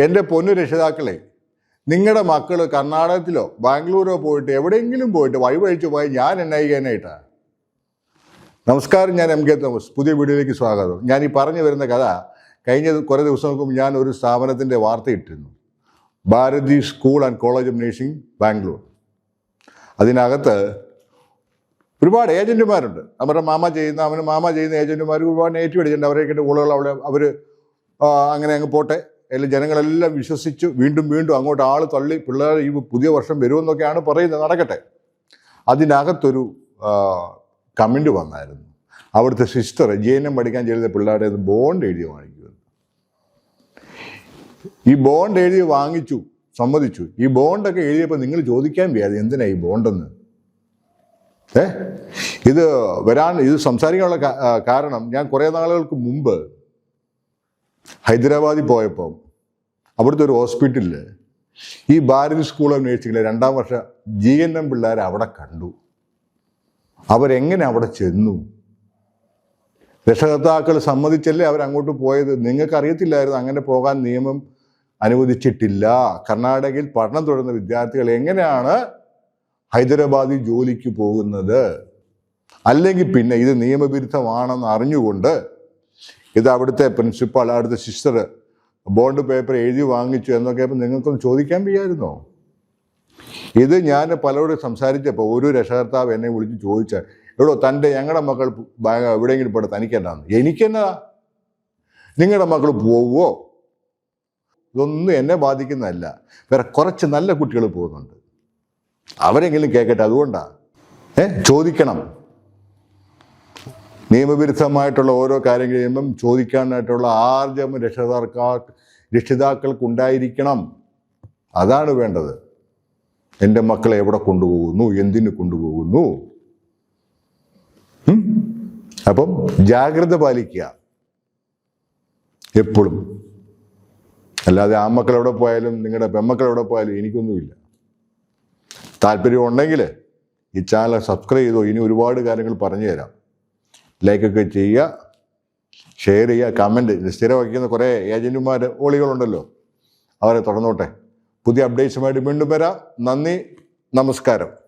എന്റെ പൊന്നു രക്ഷിതാക്കളെ നിങ്ങളുടെ മക്കൾ കർണാടകത്തിലോ ബാംഗ്ലൂരോ പോയിട്ട് എവിടെയെങ്കിലും പോയിട്ട് വഴിവഴിച്ച് പോയി ഞാൻ ചെയ്യാനായിട്ടാ നമസ്കാരം ഞാൻ എം കെ തോമസ്. പുതിയ വീഡിയോയിലേക്ക് സ്വാഗതം. ഞാൻ ഈ പറഞ്ഞു വരുന്ന കഥ കഴിഞ്ഞ കുറേ ദിവസങ്ങൾക്ക് മുമ്പ് ഞാൻ ഒരു സ്ഥാപനത്തിന്റെ വാർത്ത ഇട്ടിരുന്നു. Bharathi school and college of nursing Bangalore. അതിനകത്ത് ഒരുപാട് ഏജന്റുമാരുണ്ട് അവരുടെ മാമ ചെയ്യുന്ന അവന് മാമ ചെയ്യുന്ന ഏജന്റുമാർ ഒരുപാട് നെഗറ്റീവ് അടിച്ചിട്ടുണ്ട്. അവരൊക്കെ ഉള്ളുകൾ അവിടെ അവർ അങ്ങനെ അങ്ങ് പോട്ടെ. അല്ലെങ്കിൽ ജനങ്ങളെല്ലാം വിശ്വസിച്ച് വീണ്ടും വീണ്ടും അങ്ങോട്ട് ആൾ തള്ളി പിള്ളേർ ഈ പുതിയ വർഷം വരുമെന്നൊക്കെയാണ് പറയുന്നത്. നടക്കട്ടെ. അതിനകത്തൊരു കമന്റ് വന്നായിരുന്നു. അവിടുത്തെ സിസ്റ്റർ ജെ എൻ എം പഠിക്കാൻ ചെയ്ത പിള്ളേരുടെ ബോണ്ട് എഴുതി വാങ്ങിക്കുമെന്ന്. ഈ ബോണ്ട് എഴുതി വാങ്ങിച്ചു സമ്മതിച്ചു. ഈ ബോണ്ടൊക്കെ എഴുതിയപ്പോൾ നിങ്ങൾ ചോദിക്കാൻ വയ്യാതെ എന്തിനാ ഈ ബോണ്ടെന്ന്? ഏ? ഇത് വരാൻ ഇത് സംസാരിക്കാനുള്ള കാരണം ഞാൻ കുറേ നാളുകൾക്ക് മുമ്പ് ഹൈദരാബാദിൽ പോയപ്പം അവിടുത്തെ ഒരു ഹോസ്പിറ്റലിൽ ഈ ഭാരതി സ്കൂൾ ഓഫ് നേഴ്സിംഗിലെ രണ്ടാം വർഷ ജി എൻ എം പിള്ളേരെ അവിടെ കണ്ടു. അവരെങ്ങനെ അവിടെ ചെന്നു? രക്ഷകർത്താക്കൾ സമ്മതിച്ചല്ലേ അവരങ്ങോട്ട് പോയത്? നിങ്ങൾക്ക് അറിയത്തില്ലായിരുന്നു അങ്ങനെ പോകാൻ നിയമം അനുവദിച്ചിട്ടില്ല. കർണാടകയിൽ പഠനം തുടരുന്ന വിദ്യാർത്ഥികൾ എങ്ങനെയാണ് ഹൈദരാബാദിൽ ജോലിക്ക് പോകുന്നത്? അല്ലെങ്കിൽ പിന്നെ ഇത് നിയമവിരുദ്ധമാണെന്ന് അറിഞ്ഞുകൊണ്ട് ഇത് അവിടുത്തെ പ്രിൻസിപ്പാൾ അവിടുത്തെ സിസ്റ്റർ ബോണ്ട് പേപ്പർ എഴുതി വാങ്ങിച്ചു എന്നൊക്കെ അപ്പം നിങ്ങൾക്കൊന്ന് ചോദിക്കാൻ വയ്യായിരുന്നോ ഇത് ഞാൻ പലരോടും സംസാരിച്ചപ്പോൾ ഒരു രക്ഷകർത്താവ് എന്നെ വിളിച്ച് ചോദിച്ച എവിടോ തന്റെ ഞങ്ങളുടെ മക്കൾ എവിടെയെങ്കിലും പോട്ടെ തനിക്കെന്നാന്ന് എനിക്കെന്നതാ നിങ്ങളുടെ മക്കൾ പോവോ? ഇതൊന്നും എന്നെ ബാധിക്കുന്നതല്ല. വേറെ കുറച്ച് നല്ല കുട്ടികൾ പോകുന്നുണ്ട്. അവരെങ്കിലും കേൾക്കട്ടെ അതുകൊണ്ടാണ് ഏ? ചോദിക്കണം. നിയമവിരുദ്ധമായിട്ടുള്ള ഓരോ കാര്യം കഴിയുമ്പം ചോദിക്കാനായിട്ടുള്ള ആർജവം രക്ഷിതാക്കാ രക്ഷിതാക്കൾക്കുണ്ടായിരിക്കണം. അതാണ് വേണ്ടത്. എന്റെ മക്കളെ എവിടെ കൊണ്ടുപോകുന്നു? എന്തിനു കൊണ്ടുപോകുന്നു? അപ്പം ജാഗ്രത പാലിക്കുക. എപ്പോഴും. അല്ലാതെ ആ മക്കൾ എവിടെ പോയാലും നിങ്ങളുടെ പെമ്മക്കൾ എവിടെ പോയാലും എനിക്കൊന്നുമില്ല. താല്പര്യം ഉണ്ടെങ്കിൽ ഈ ചാനൽ സബ്സ്ക്രൈബ് ചെയ്തോ? ഇനി ഒരുപാട് കാര്യങ്ങൾ പറഞ്ഞു തരാം ലൈക്കൊക്കെ ചെയ്യുക ഷെയർ ചെയ്യുക കമന്റ് സ്ഥിരം വയ്ക്കുന്ന കുറേ ഏജന്റുമാർ ഓളികളുണ്ടല്ലോ. അവരെ തുടർന്നോട്ടെ പുതിയ അപ്ഡേറ്റ്സുമായിട്ട് വീണ്ടും വരാം. നന്ദി നമസ്കാരം.